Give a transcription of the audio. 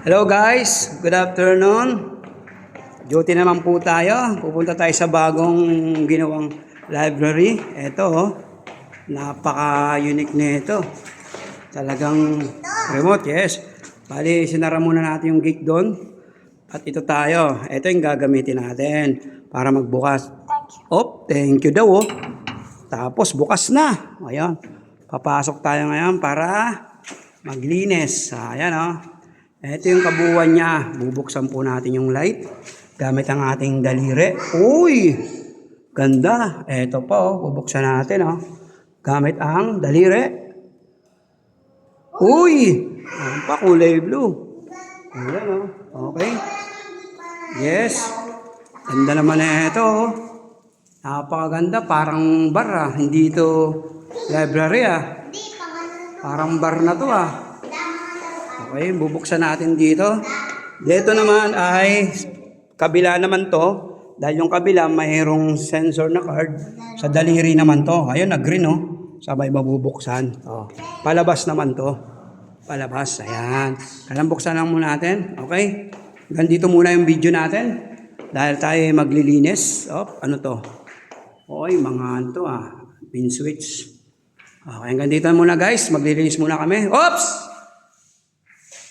Hello guys, good afternoon. Duty naman po tayo. Pupunta tayo sa bagong ginawang library. Ito, oh. napaka-unique na ito. Talagang remote, yes. Bali, sinara muna natin yung gate doon. At ito tayo. Ito yung gagamitin natin para magbukas. Oh, thank you daw, oh. Tapos bukas na. Ayan. Papasok tayo ngayon para maglinis. Ayan, oh. Ito yung kabuuan niya. Bubuksan po natin yung light gamit ang ating daliri. Uy! Ganda. Ito po, oh. bubuksan natin, oh. Gamit ang daliri. Uy! Ang pa, kulay blue. Ayan, oh. Okay. Yes. Ganda naman na ito, oh. Napakaganda. Parang bar, ah. Hindi ito library, ah. Parang bar na to, ah. Okay, bubuksan natin dito. Dito naman ay kabila naman to. Dahil yung kabila mayroong sensor na card. Sa daliri naman to. Ayun, nag-green oh. Sabay mabubuksan. Oh. Palabas naman to. Palabas. Ayan. Kailan buksan lang muna natin. Okay? Ganito muna yung video natin. Dahil tayo maglilinis. Oh, ano to? Oy, mga to ah. Pin switch. Okay, hanggang muna guys. Maglilinis muna kami. Oops!